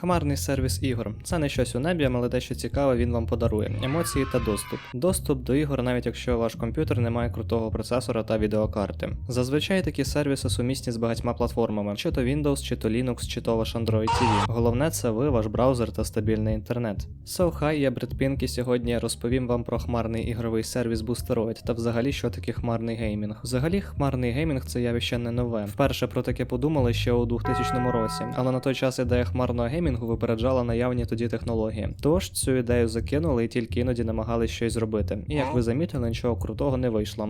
Хмарний сервіс ігор. Це не щось у небі, але дещо цікаве він вам подарує. Емоції та доступ. Доступ до ігор, навіть якщо ваш комп'ютер не має крутого процесора та відеокарти. Зазвичай такі сервіси сумісні з багатьма платформами, чи то Windows, чи то Linux, чи то ваш Android TV. Головне це ви, ваш браузер та стабільний інтернет. So hi, я Бред Пінк, і сьогодні розповім вам про хмарний ігровий сервіс Boosteroid та взагалі що таке хмарний геймінг. Взагалі, хмарний геймінг це явище не нове. Вперше про таке подумали ще у 2000 році, але на той час ідея хмарного геймінгу випереджала наявні тоді технології. Тож цю ідею закинули і тільки іноді намагались щось зробити. І як ви замітили, нічого крутого не вийшло.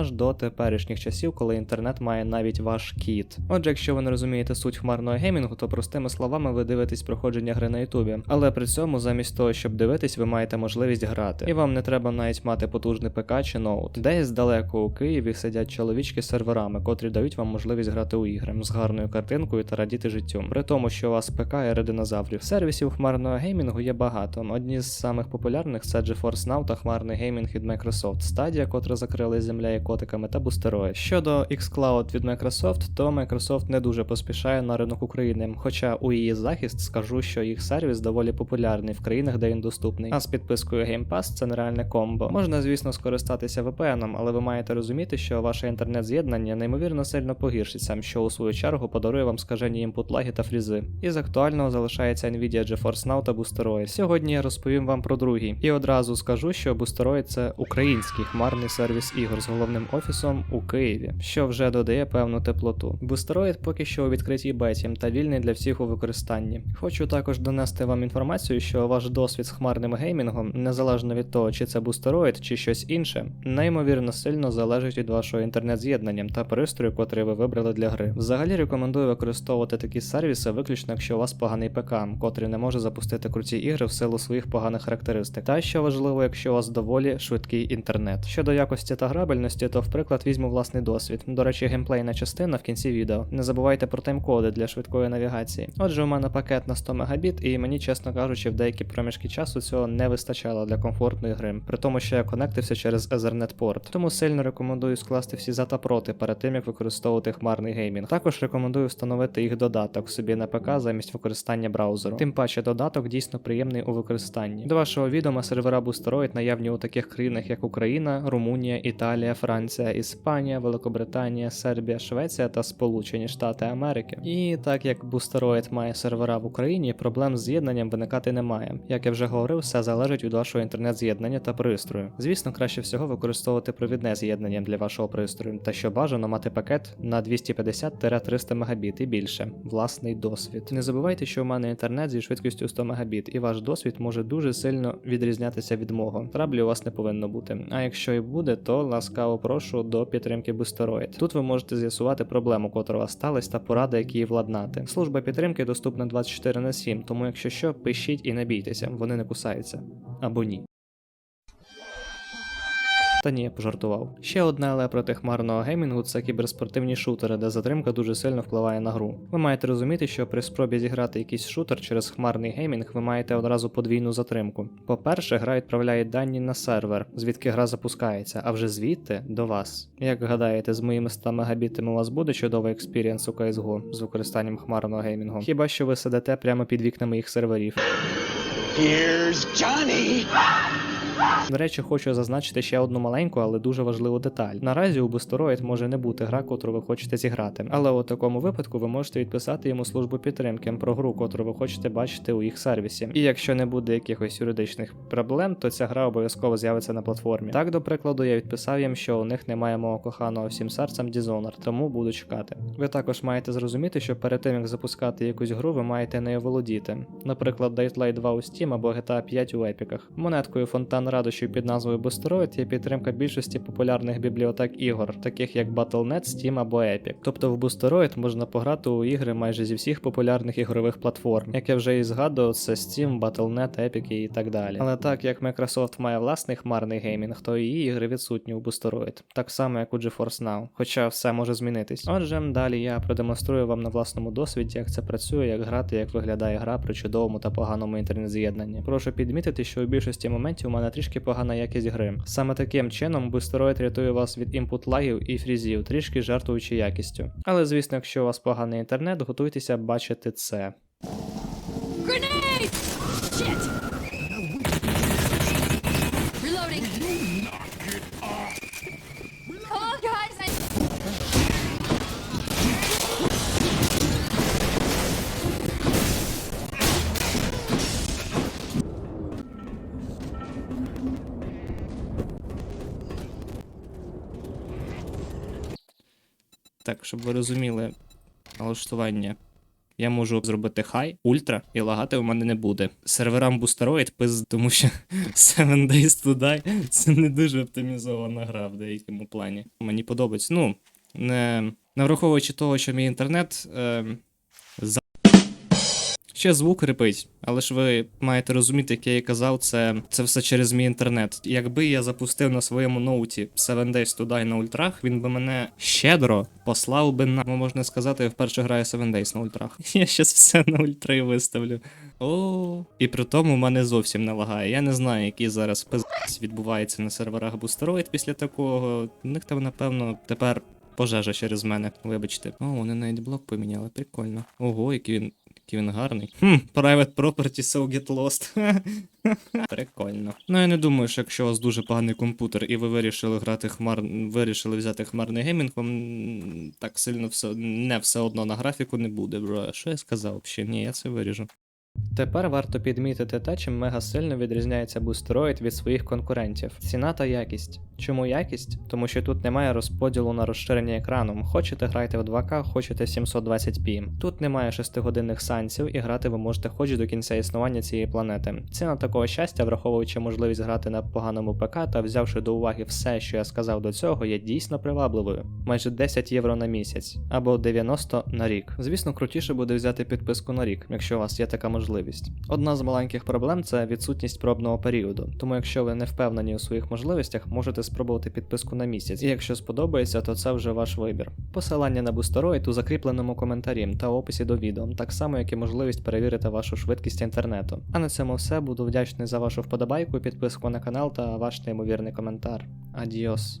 Аж до теперішніх часів, коли інтернет має навіть ваш кіт. Отже, якщо ви не розумієте суть хмарного геймінгу, то простими словами ви дивитесь проходження гри на Ютубі. Але при цьому, замість того, щоб дивитись, ви маєте можливість грати. І вам не треба навіть мати потужний ПК чи ноут. Десь далеко у Києві сидять чоловічки з серверами, котрі дають вам можливість грати у ігри з гарною картинкою та радіти життю. При тому, що у вас ПК і динозаврів. Сервісів хмарного геймінгу є багато. Одні з самих популярних це GeForce Now та хмарний геймінг від Microsoft, Stadia, котра закрили земля і котиками, та Boosteroid. Щодо xCloud від Microsoft, то Microsoft не дуже поспішає на ринок України. Хоча у її захист скажу, що їх сервіс доволі популярний в країнах, де він доступний. А з підпискою Game Pass це нереальне комбо. Можна, звісно, скористатися VPN, але ви маєте розуміти, що ваше інтернет-з'єднання неймовірно сильно погіршиться, що у свою чергу подарує вам скажені імпут лаги та фрізи. Із актуального залишається Nvidia GeForce Now та Boosteroid. Сьогодні я розповім вам про другий. І одразу скажу, що Boosteroid – це український хмарний сервіс ігор з головним офісом у Києві, що вже додає певну теплоту. Boosteroid поки що у відкритій беті та вільний для всіх у використанні. Хочу також донести вам інформацію, що ваш досвід з хмарним геймінгом, незалежно від того, чи це Boosteroid, чи щось інше, неймовірно сильно залежить від вашого інтернет-з'єднання та пристрою, котрий ви вибрали для гри. Взагалі рекомендую використовувати такі сервіси виключно, якщо у вас поганий ПК, котрий не може запустити круті ігри в силу своїх поганих характеристик. Та що важливо, якщо у вас доволі швидкий інтернет. Щодо якості та грабельності, то в приклад візьму власний досвід. До речі, геймплейна частина в кінці відео. Не забувайте про таймкоди для швидкої навігації. Отже, у мене пакет на 100 Мбіт, і мені, чесно кажучи, в деякі проміжки часу цього не вистачало для комфортної гри, при тому, що я конектився через Ethernet порт. Тому сильно рекомендую скласти всі за та проти перед тим, як використовувати хмарний геймінг. Також рекомендую встановити їх додаток собі на ПК замість використання браузеру. Тим паче додаток дійсно приємний у використанні. До вашого відома сервера Boosteroid наявні у таких країнах, як Україна, Румунія, Італія, Франція, Іспанія, Великобританія, Сербія, Швеція та Сполучені Штати Америки. І так як Boosteroid має сервера в Україні, проблем з з'єднанням виникати немає. Як я вже говорив, все залежить від вашого інтернет-з'єднання та пристрою. Звісно, краще всього використовувати провідне з'єднання для вашого пристрою, та що бажано мати пакет на 250-300 Мбіт і більше. Власний досвід. Не забувайте, що у мене інтернет зі швидкістю 100 Мбіт, і ваш досвід може дуже сильно відрізнятися від мого. Траблі у вас не повинно бути. А якщо і буде, то ласкаво прошу до підтримки Boosteroid. Тут ви можете з'ясувати проблему, котра вас сталася, та поради, які її владнати. Служба підтримки доступна 24 на 7, тому якщо що, пишіть і не бійтеся, вони не кусаються. Або ні. Та ні, я пожартував. Ще одне але проти хмарного геймінгу це кіберспортивні шутери, де затримка дуже сильно впливає на гру. Ви маєте розуміти, що при спробі зіграти якийсь шутер через хмарний геймінг ви маєте одразу подвійну затримку. По-перше, гра відправляє дані на сервер, звідки гра запускається, а вже звідти до вас. Як гадаєте, з моїми 100 мегабітами у вас буде чудовий експірієнс у CSGO з використанням хмарного геймінгу? Хіба що ви сидите прямо під вікнами їх серверів? Here's Johnny! До речі, хочу зазначити ще одну маленьку, але дуже важливу деталь. Наразі у Boosteroid може не бути гра, котру ви хочете зіграти, але у такому випадку ви можете відписати йому службу підтримки про гру, котру ви хочете бачити у їх сервісі. І якщо не буде якихось юридичних проблем, то ця гра обов'язково з'явиться на платформі. Так, до прикладу, я відписав їм, що у них немає мого коханого всім серцем Dishonored, тому буду чекати. Ви також маєте зрозуміти, що перед тим як запускати якусь гру, ви маєте нею володіти. Наприклад, Dying Light 2 у Steam або GTA 5 у епіках. Монеткою фонтан радощів під назвою Boosteroid є підтримка більшості популярних бібліотек ігор, таких як Battle.net, Steam або Epic. Тобто в Boosteroid можна пограти у ігри майже зі всіх популярних ігрових платформ. Як я вже і згадував, це Steam, Battle.net, Epic і так далі. Але так як Microsoft має власний хмарний геймінг, то її ігри відсутні у Boosteroid, так само як у GeForce Now, хоча все може змінитись. Отже, далі я продемонструю вам на власному досвіді, як це працює, як грати, як виглядає гра при чудовому та поганому інтернет-з'єднанні. Прошу підмітити, що у більшості моментів у мене трішки погана якість гри. Саме таким чином бустероїд рятує вас від імпут лагів і фрізів, трішки жартуючи якістю. Але звісно, якщо у вас поганий інтернет, готуйтеся бачити це. Grenade! Shit! Так, щоб ви розуміли налаштування. Я можу зробити хай, ультра, і лагати у мене не буде. Серверам бустероїд пиз, тому що 7 Days to Die це не дуже оптимізована гра в деякому плані. Мені подобається. Ну, не, не враховуючи того, що мій інтернет. Е. Ще звук репить, але ж ви маєте розуміти, як я і казав, це, це все через мій інтернет. Якби я запустив на своєму ноуті 7 Days to Die на ультрах, він би мене щедро послав би на, ну, можна сказати, я вперше граю 7 Days на ультрах. Я щас все на ультри виставлю. О, і при тому мене зовсім не лагає. Я не знаю, який зараз пиздець відбувається на серверах Boosteroid після такого. У них там, напевно, тепер пожежа через мене. Вибачте. О, вони навіть блок поміняли, прикольно. Ого, який він. Який він гарний. Хм, private property, so get lost. Прикольно. Ну я не думаю, що якщо у вас дуже поганий комп'ютер і ви вирішили грати хмар, вирішили взяти хмарний геймінг, вам так сильно все не все одно на графіку не буде, бро. Що я сказав взагалі? Ні, я це виріжу. Тепер варто підмітити те, чим мега сильно відрізняється Boosteroid від своїх конкурентів: ціна та якість. Чому якість? Тому що тут немає розподілу на розширення екрану. Хочете грайте в 2К, хочете 720p. Тут немає 6-годинних санкців, і грати ви можете хоч до кінця існування цієї планети. Ціна такого щастя, враховуючи можливість грати на поганому ПК та взявши до уваги все, що я сказав до цього, є дійсно привабливою. Майже 10 євро на місяць або 90 на рік. Звісно, крутіше буде взяти підписку на рік, якщо у вас є така можливість. Одна з маленьких проблем це відсутність пробного періоду. Тому, якщо ви не впевнені у своїх можливостях, можете спробувати підписку на місяць. І якщо сподобається, то це вже ваш вибір. Посилання на Boosteroid у закріпленому коментарі та описі до відео, так само як і можливість перевірити вашу швидкість інтернету. А на цьому все. Буду вдячний за вашу вподобайку, підписку на канал та ваш неймовірний коментар. Адіос.